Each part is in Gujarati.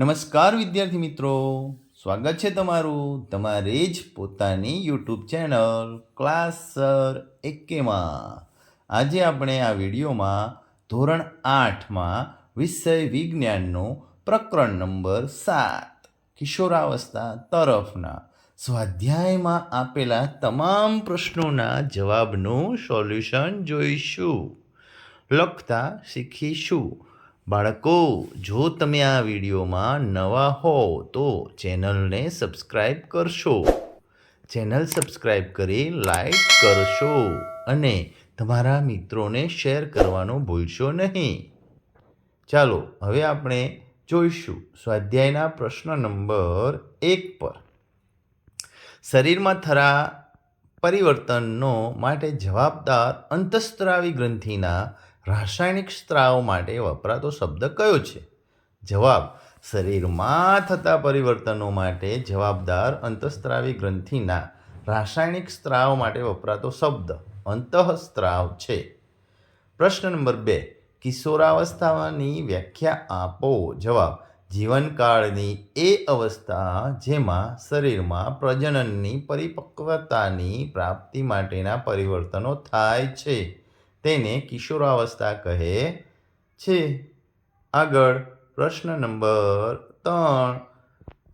નમસ્કાર વિદ્યાર્થી મિત્રો. સ્વાગત છે તમારું તમારી જ પોતાની યુટ્યુબ ચેનલ ક્લાસ સર એકેમાં. આજે આપણે આ વિડીયોમાં ધોરણ આઠમાં વિષય વિજ્ઞાનનો પ્રકરણ નંબર સાત, કિશોરાવસ્થા તરફના સ્વાધ્યાયમાં આપેલા તમામ પ્રશ્નોના જવાબનું સોલ્યુશન જોઈશું. લખતા શીખીશું. બાળકો, જો તમે આ વિડીયોમાં નવા હો, તો ચેનલને સબસ્ક્રાઈબ કરશો. ચેનલ સબસ્ક્રાઈબ કરી લાઈક કરશો અને તમારા મિત્રોને શેર કરવાનું ભૂલશો નહીં. ચાલો, હવે આપણે જોઈશું સ્વાધ્યાયના પ્રશ્ન નંબર એક પર. શરીરમાં થરા પરિવર્તનનો માટે જવાબદાર અંતસ્ત્રાવી ગ્રંથિના રાસાયણિક સ્ત્રાવ માટે વપરાતો શબ્દ કયો છે? જવાબ, શરીરમાં થતા પરિવર્તનો માટે જવાબદાર અંતસ્ત્રાવી ગ્રંથિના રાસાયણિક સ્ત્રાવ માટે વપરાતો શબ્દ અંતઃસ્ત્રાવ છે. પ્રશ્ન નંબર બે, કિશોરાવસ્થાની વ્યાખ્યા આપો. જવાબ, જીવનકાળની એ અવસ્થા જેમાં શરીરમાં પ્રજનનની પરિપક્વતાની પ્રાપ્તિ માટેના પરિવર્તનો થાય છે. તેને કિશોરાવસ્થા કહે છે. આગળ પ્રશ્ન નંબર ત્રણ.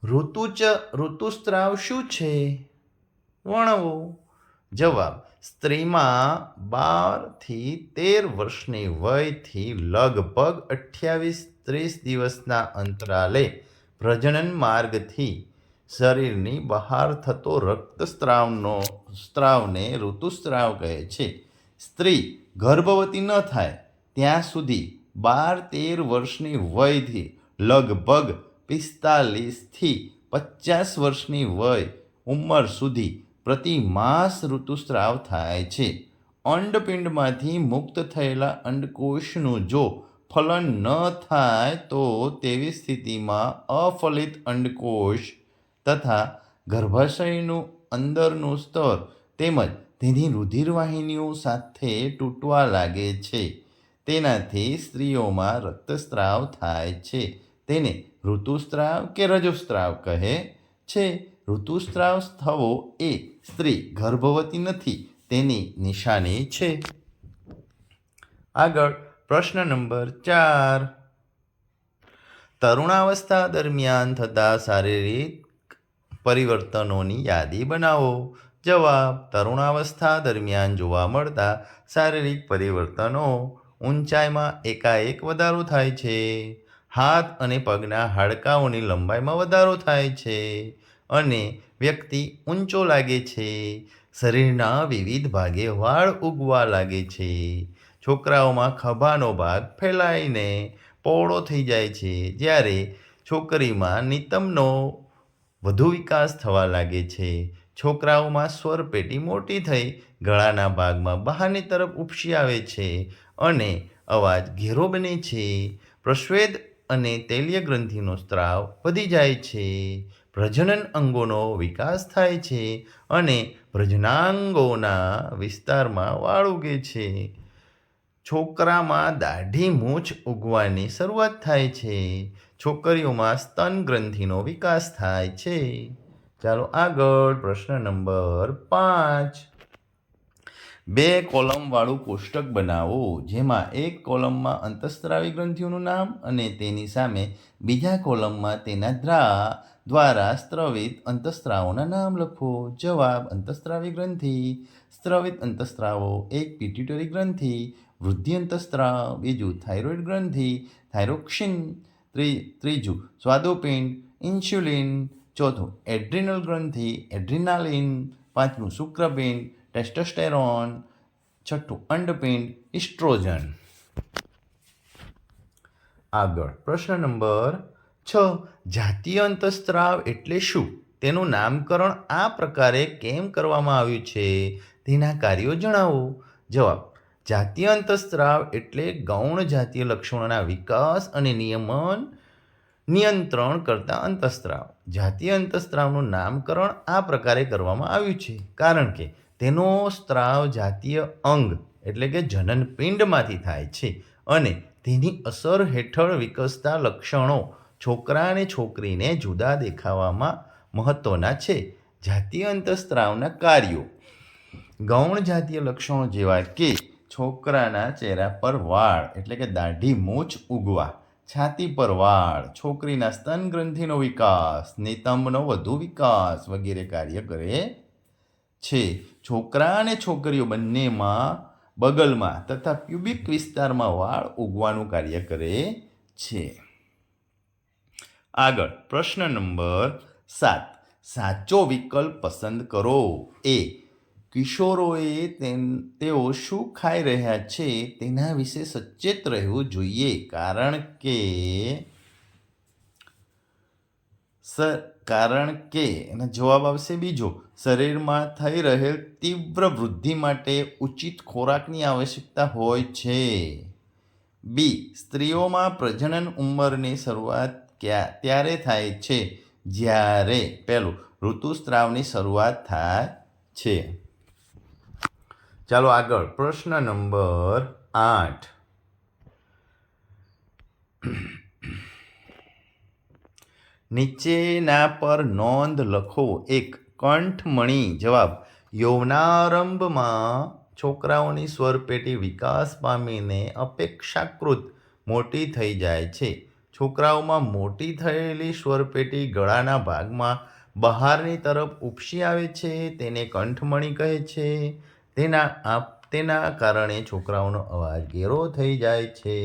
ઋતુચ, ઋતુસ્ત્રાવ શું છે? વર્ણવો. જવાબ, સ્ત્રીમાં બારથી તેર વર્ષની વયથી લગભગ અઠ્યાવીસ ત્રીસ દિવસના અંતરાલે પ્રજનન માર્ગથી શરીરની બહાર થતો રક્તસ્ત્રાવનો, સ્ત્રાવને ઋતુસ્ત્રાવ કહે છે. સ્ત્રી ગર્ભવતી ન થાય, ત્યાં સુધી બાર તેર વર્ષની વયથી લગભગ પિસ્તાલીસથી પચાસ વર્ષની વય ઉંમર સુધી પ્રતિ માસ ઋતુસ્રાવ થાય છે. અંડપિંડમાંથી મુક્ત થયેલા અંડકોષનું જો ફલન ન થાય તો તેવી સ્થિતિમાં અફલિત અંડકોષ તથા ગર્ભાશયનું અંદરનું સ્તર તેમજ તેની રુધિરવાહિનીઓ સાથે તૂટવા લાગે છે. તેનાથી સ્ત્રીઓમાં રક્તસ્ત્રાવ થાય છે. તેને ઋતુસ્ત્રાવ કે રજોસ્ત્રાવ કહે છે. ઋતુસ્ત્રાવ થવો એ સ્ત્રી ગર્ભવતી નથી, તેની નિશાની છે. આગળ પ્રશ્ન નંબર ચાર. તરુણાવસ્થા દરમિયાન થતા શારીરિક પરિવર્તનોની યાદી બનાવો. જવાબ, તરુણાવસ્થા દરમિયાન જોવા મળતા શારીરિક પરિવર્તનો ઊંચાઈમાં એકાએક વધારો થાય છે. હાથ અને પગના હાડકાઓની લંબાઈમાં વધારો થાય છે અને વ્યક્તિ ઊંચો લાગે છે. શરીરના વિવિધ ભાગે વાળ ઉગવા લાગે છે. છોકરાઓમાં ખભાનો ભાગ ફેલાઈને પહોળો થઈ જાય છે. જ્યારે છોકરીમાં નિતમનો વધુ વિકાસ થવા લાગે છે. છોકરાઓમાં સ્વરપેટી મોટી થઈ, ગળાના ભાગમાં બહારની તરફ ઉપસી આવે છે અને અવાજ ઘેરો બને છે. પ્રશ્વેદ અને તૈલીય ગ્રંથિનો સ્ત્રાવ વધી જાય છે. પ્રજનન અંગોનો વિકાસ થાય છે અને પ્રજનાંગોના વિસ્તારમાં વાળ ઉગે છે. છોકરામાં દાઢી મૂછ ઉગવાની શરૂઆત થાય છે. છોકરીઓમાં સ્તન ગ્રંથિનો વિકાસ થાય છે. ચાલો આગળ પ્રશ્ન નંબર પાંચ. બે કોલમવાળું કોષ્ટક બનાવો, જેમાં એક કોલમમાં અંતસ્ત્રાવી ગ્રંથિઓનું નામ અને તેની સામે બીજા કોલમમાં તેના દ્રા દ્વારા સ્ત્રવિત અંતસ્ત્રાવોના નામ લખો. જવાબ, અંતસ્ત્રાવી ગ્રંથિ. સ્ત્રવિત અંતસ્ત્રાવો, એક પિટ્યુટરી ગ્રંથિ. વૃદ્ધિ અંતસ્ત્રાવ, બીજું થાઇરોઇડ ગ્રંથિ. થાઇરોક્સિન ત્રીજું સ્વાદોપિંડ, ઇન્સ્યુલિન ચોથું, એડ્રિનલ ગ્રંથિ, એડ્રિનાલિન. પાંચમું, શુક્રપિંડ, ટેસ્ટોસ્ટેરોન. છઠ્ઠું, અંડપિંડ, ઇસ્ટ્રોજન. આગળ, પ્રશ્ન નંબર છ, જાતીય અંતસ્ત્રાવ એટલે શું? તેનું નામકરણ આ પ્રકારે કેમ કરવામાં આવ્યું છે? તેના કાર્યો જણાવો. જવાબ, જાતીય અંતસ્ત્રાવ એટલે ગૌણ જાતીય લક્ષણોના વિકાસ અને નિયમન નિયંત્રણ કરતા અંતસ્ત્રાવ. જાતીય અંતસ્ત્રાવનું નામકરણ આ પ્રકારે કરવામાં આવ્યું છે. કારણ કે તેનો સ્ત્રાવ જાતીય અંગ એટલે કે જનનપિંડમાંથી થાય છે અને તેની અસર હેઠળ વિકસતા લક્ષણો છોકરા અને છોકરીને જુદા દેખાવામાં મહત્ત્વના છે. જાતીય અંતઃસ્ત્રાવના કાર્યો. ગૌણ જાતીય લક્ષણો જેવા કે છોકરાના ચહેરા પર વાળ એટલે કે દાઢી, મૂછ ઉગવા છાતી પર વાળ, છોકરીના સ્તન ગ્રંથિનો વિકાસ નિતંબનો વધુ વિકાસ વગેરે કાર્ય કરે છે. છોકરા અને છોકરીઓ બંનેમાં બગલમાં તથા પ્યુબિક વિસ્તારમાં વાળ ઉગવાનું કાર્ય કરે છે. આગળ, પ્રશ્ન નંબર સાત. સાચો વિકલ્પ પસંદ કરો. એ કિશોરોએ તેઓ શું ખાઈ રહ્યા છે તેના વિશે સચેત રહેવું જોઈએ કારણ કે કારણ કે, એનો જવાબ આવશે બીજો, શરીરમાં થઈ રહેલ તીવ્ર વૃદ્ધિ માટે ઉચિત ખોરાકની આવશ્યકતા હોય છે. બી, સ્ત્રીઓમાં પ્રજનન ઉંમરની શરૂઆત ક્યાં, ત્યારે થાય છે? જ્યારે, પહેલું ઋતુસ્ત્રાવની શરૂઆત થાય છે. ચાલો આગળ. પ્રશ્ન નંબર આઠ. નીચેના પર નોંધ લખો. એક કંઠમણી જવાબ, યૌવનારંભમાં છોકરાઓની સ્વરપેટી વિકાસ પામીને અપેક્ષાકૃત મોટી થઈ જાય છે. છોકરાઓમાં મોટી થયેલી સ્વરપેટી ગળાના ભાગમાં બહારની તરફ ઉપસી આવે છે. તેને કંઠમણી કહે છે. તેના આપ તેના કારણે છોકરાઓનો અવાજ ઘેરો થઈ જાય છે.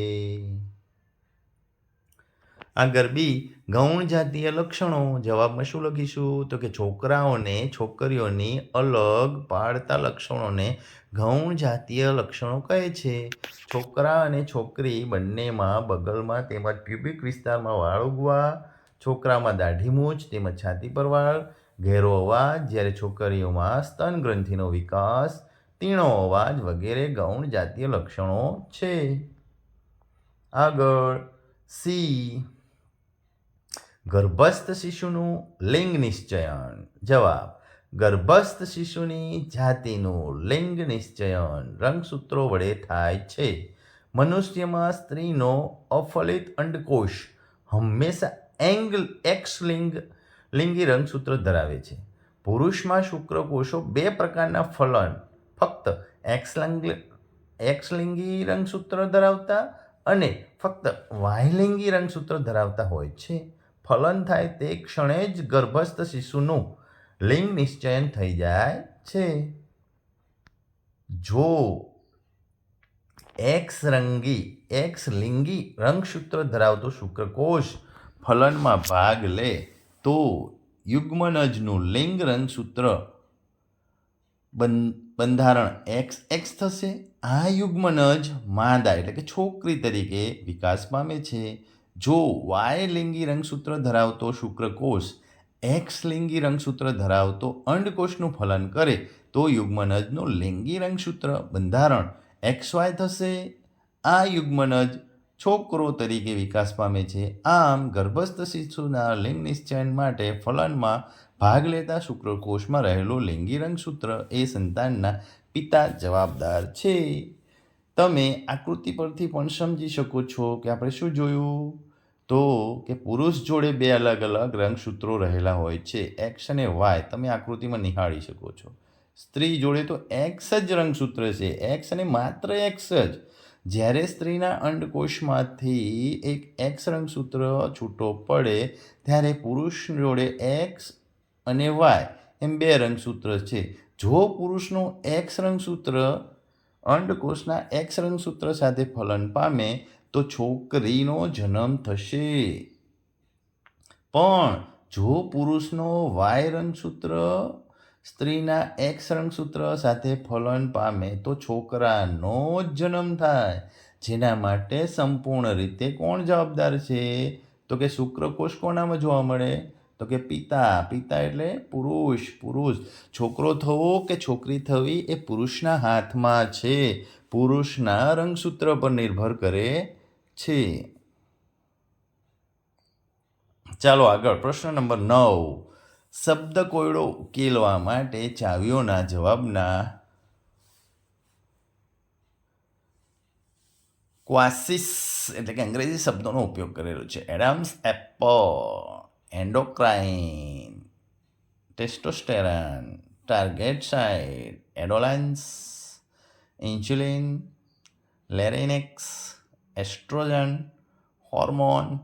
આગળ બી, ગૌણ જાતીય લક્ષણો. જવાબમાં શું લખીશું? તો કે છોકરાઓને, છોકરીઓની અલગ પાડતા લક્ષણોને ગૌણ જાતીય લક્ષણો કહે છે. છોકરા અને છોકરી બંનેમાં બગલમાં તેમજ પ્યુબિક વિસ્તારમાં વાળ ઉગવા, છોકરામાં દાઢી મૂછ તેમજ છાતી પર વાળ, ઘેરો અવાજ. જ્યારે છોકરીઓમાં સ્તન ગ્રંથિનો વિકાસ તીણો અવાજ વગેરે ગૌણ જાતીય લક્ષણો છે. આગળ સી. ગર્ભસ્થ શિશુનું લિંગ નિશ્ચયન. જવાબ, ગર્ભસ્થ શિશુની જાતિનું લિંગ નિશ્ચયન. રંગસૂત્રો વડે થાય છે. મનુષ્યમાં સ્ત્રીનો અફલિત અંડકોશ હંમેશા એંગલ એક્સ લિંગ, લિંગી રંગસૂત્ર ધરાવે છે. પુરુષમાં શુક્રકોષો બે પ્રકારના ફલન ફક્ત એક્સ એક્સલિંગી રંગસૂત્ર ધરાવતા અને ફક્ત વાયલિંગી રંગસૂત્ર ધરાવતા હોય છે. ફલન થાય તે ક્ષણે જ ગર્ભસ્થ શિશુનું લિંગ નિશ્ચયન થઈ જાય છે. જો એક્સ રંગી એક્સ લિંગી રંગસૂત્ર ધરાવતો શુક્રકોષ ફલનમાં ભાગ લે, તો યુગ્મનજનું લિંગ રંગસૂત્ર બન- બંધારણ એક્સ એક્સ થશે. આ યુગ્મનજ માદા એટલે કે છોકરી તરીકે વિકાસ પામે છે. જો વાય લિંગી રંગસૂત્ર ધરાવતો શુક્રકોષ એક્સ લિંગી રંગસૂત્ર ધરાવતો અંડકોષનું ફલન કરે, તો યુગ્મનજનું લિંગી રંગસૂત્ર બંધારણ એક્સ વાય થશે. આ યુગ્મનજ છોકરો તરીકે વિકાસ પામે છે. આમ ગર્ભસ્થ શિશુના લિંગ નિશ્ચયન માટે ફલનમાં ભાગ લેતા શુક્રકોષમાં રહેલો લિંગી રંગસૂત્ર એ સંતાનના પિતા જવાબદાર છે. તમે આકૃતિ પરથી પણ સમજી શકો છો કે આપણે શું જોયું? તો કે પુરુષ જોડે બે અલગ અલગ રંગસૂત્રો રહેલા હોય છે, એક્સ અને વાય. તમે આકૃતિમાં નિહાળી શકો છો. સ્ત્રી જોડે તો એક્સ જ રંગસૂત્ર છે, એક્સ અને માત્ર એક્સ જ. જ્યારે સ્ત્રીના અંડકોષમાંથી એક એક્સ રંગસૂત્ર છૂટો પડે, ત્યારે પુરુષ જોડે એક્સ અને વાય એમ બે રંગસૂત્ર છે. જો પુરુષનું એક્સ રંગસૂત્ર અંડકોષના એક્સ રંગસૂત્ર સાથે ફલન પામે, તો છોકરીનો જન્મ થશે. પણ જો પુરુષનો વાય રંગસૂત્ર સ્ત્રીના એક્સ રંગસૂત્ર સાથે ફલન પામે, તો છોકરાનો જ જન્મ થાય. જેના માટે સંપૂર્ણ રીતે કોણ જવાબદાર છે? તો કે શુક્રકોષ કોનામાં જોવા મળે? તો કે પિતા પિતા એટલે પુરુષ પુરુષ. છોકરો થવો કે છોકરી થવી એ પુરુષના હાથમાં છે. પુરુષના રંગસૂત્ર પર નિર્ભર કરે છે. ચાલો આગળ, પ્રશ્ન નંબર નવ. શબ્દ કોયડો ઉકેલવા માટે ચાવીઓના જવાબના ક્વાસિસ, એટલે કે અંગ્રેજી શબ્દોનો ઉપયોગ કરેલો છે. Adam's apple. Endocrine testosterone target side adolescence insulin larynx estrogen hormone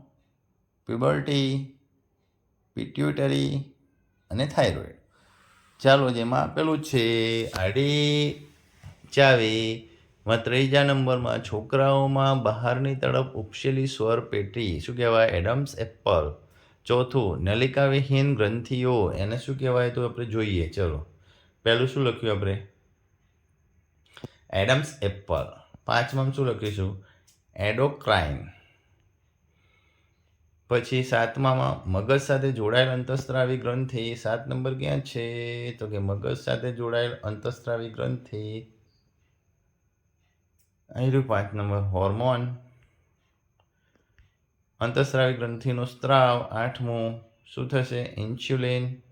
puberty pituitary અને થાઇરોઇડ ચાલો જેમાં આપેલું છે, આડી ચાવી. માં ત્રીજા નંબરમાં, છોકરાઓમાં બહારની તરફ ઉપસેલી સ્વર પેટી, શું કહેવાય? Adam's apple. ચોથું નલિકાવિહીન ગ્રંથિઓ. એને શું કહેવાય તો આપણે જોઈએ. ચલો, પહેલું શું લખ્યું આપણે? Adam's apple. પાંચમાં શું લખીશું? એડોક્રાઇન. પછી સાતમામાં, મગજ સાથે જોડાયેલ અંતસ્ત્રાવી ગ્રંથિ. સાત નંબર ક્યાં છે? તો કે મગજ સાથે જોડાયેલ અંતઃસ્ત્રાવી ગ્રંથિ. અહીં રહ્યું પાંચ નંબર. હોર્મોન. અંતસ્ત્રાવી ગ્રંથિનો સ્ત્રાવ આઠમું, શું થશે? ઇન્સ્યુલિન.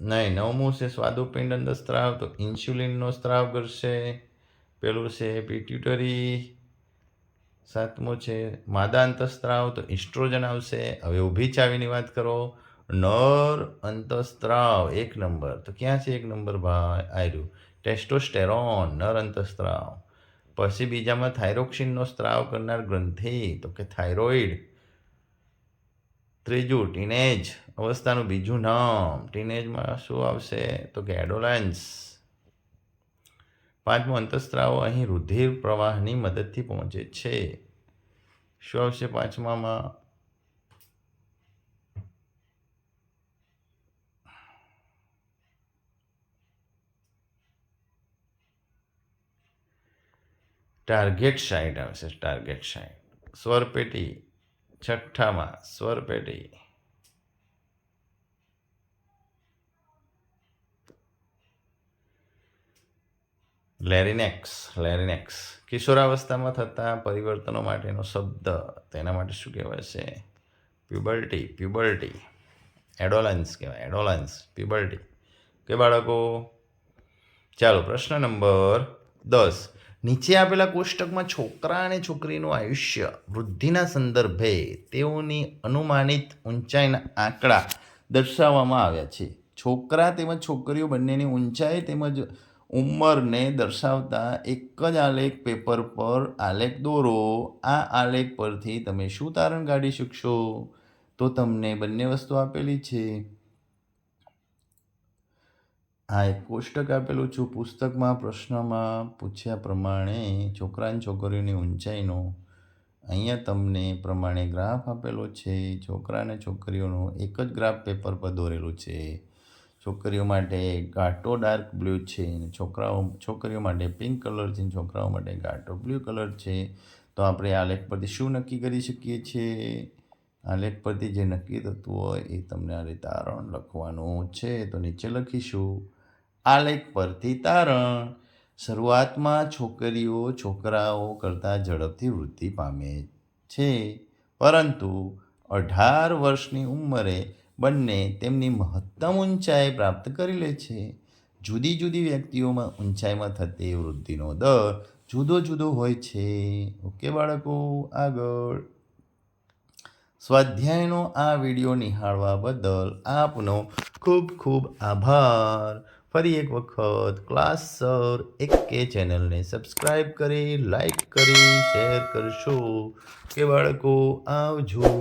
નહીં, નવમું છે સ્વાદુપિંડ અંદર સ્ત્રાવ તો ઇન્સ્યુલિનનો સ્ત્રાવ કરશે પેલું છે પિટ્યુટરી. સાતમું છે માદા અંતસ્ત્રાવ, તો ઇસ્ટ્રોજન આવશે. હવે ઊભી ચાવીની વાત કરો. નર અંતસ્ત્રાવ, એક નંબર. તો ક્યાં છે એક નંબર ભાઈ? આર્યું ટેસ્ટોસ્ટેરોન, નર અંતસ્ત્રાવ. પછી બીજામાં થાઇરોક્સિનનો સ્ત્રાવ કરનાર ગ્રંથિ, તો કે થાઇરોઇડ. ત્રીજું, ટીનેજ અવસ્થાનું બીજું નામ. ટીનેજમાં શું આવશે? તો કે એડોલાન્સ. પાંચમો, અંતઃસ્ત્રાવ અહીં રુધિર પ્રવાહની મદદથી પહોંચે છે. શું આવશે પાંચમામાં? ટાર્ગેટ સાઇટ આવશે ટાર્ગેટ સાઇટ સ્વરપેટી, છઠ્ઠામાં સ્વરપેટી. Larynx larynx. કિશોરાવસ્થામાં થતા પરિવર્તનો માટેનો શબ્દ, તેના માટે શું કહેવાય છે? પ્યુબર્ટી પ્યુબર્ટી એડોલન્સ કહેવાય, એડોલન્સ પ્યુબર્ટી કે બાળકો, ચાલો પ્રશ્ન નંબર દસ. નીચે આપેલા કોષ્ટકમાં છોકરા અને છોકરીનું આયુષ્ય વૃદ્ધિના સંદર્ભે તેઓની અનુમાનિત ઊંચાઈના આંકડા દર્શાવવામાં આવ્યા છે. છોકરા તેમજ છોકરીઓ બંનેની ઊંચાઈ તેમજ ઉંમરને દર્શાવતા એક જ આલેખ પેપર પર આલેખ દોરો. આ આલેખ પરથી તમે શું તારણ કાઢી શકશો? તો તમને બંને વસ્તુ આપેલી છે. આ એક કોષ્ટક આપેલું છું. પુસ્તકમાં, પ્રશ્નમાં પૂછ્યા પ્રમાણે છોકરા અને છોકરીઓની ઊંચાઈનો અહીંયા તમને પ્રમાણે ગ્રાફ આપેલો છે. છોકરા અને છોકરીઓનો એક જ ગ્રાફ પેપર પર દોરેલું છે. છોકરીઓ માટે ઘાટો ડાર્ક બ્લુ છે અને છોકરાઓ, છોકરીઓ માટે પિંક કલર છે છોકરાઓ માટે ઘાટો બ્લુ કલર છે. તો આપણે આ લેખ પરથી શું નક્કી કરી શકીએ છીએ? આ લેખ પરથી જે નક્કી થતું હોય એ તમને આ રીતે તારણ લખવાનું છે. તો નીચે લખીશું. આલેખ પરથી તારણ. શરૂઆતમાં છોકરીઓ છોકરાઓ કરતાં ઝડપથી વૃદ્ધિ પામે છે. પરંતુ અઢાર વર્ષની ઉંમરે બંને તેમની મહત્તમ ઊંચાઈ પ્રાપ્ત કરી લે છે. જુદી જુદી વ્યક્તિઓમાં ઊંચાઈમાં થતી વૃદ્ધિનો દર જુદો જુદો હોય છે. ઓકે બાળકો, આગળ. સ્વાધ્યાયનો આ વીડિયો નિહાળવા બદલ આપનો ખૂબ ખૂબ આભાર. ફરી એક વખત ક્લાસ સર એક કે ચેનલને સબસ્ક્રાઈબ કરી લાઈક કરી શેર કરશો. કે બાળકો, આવજો.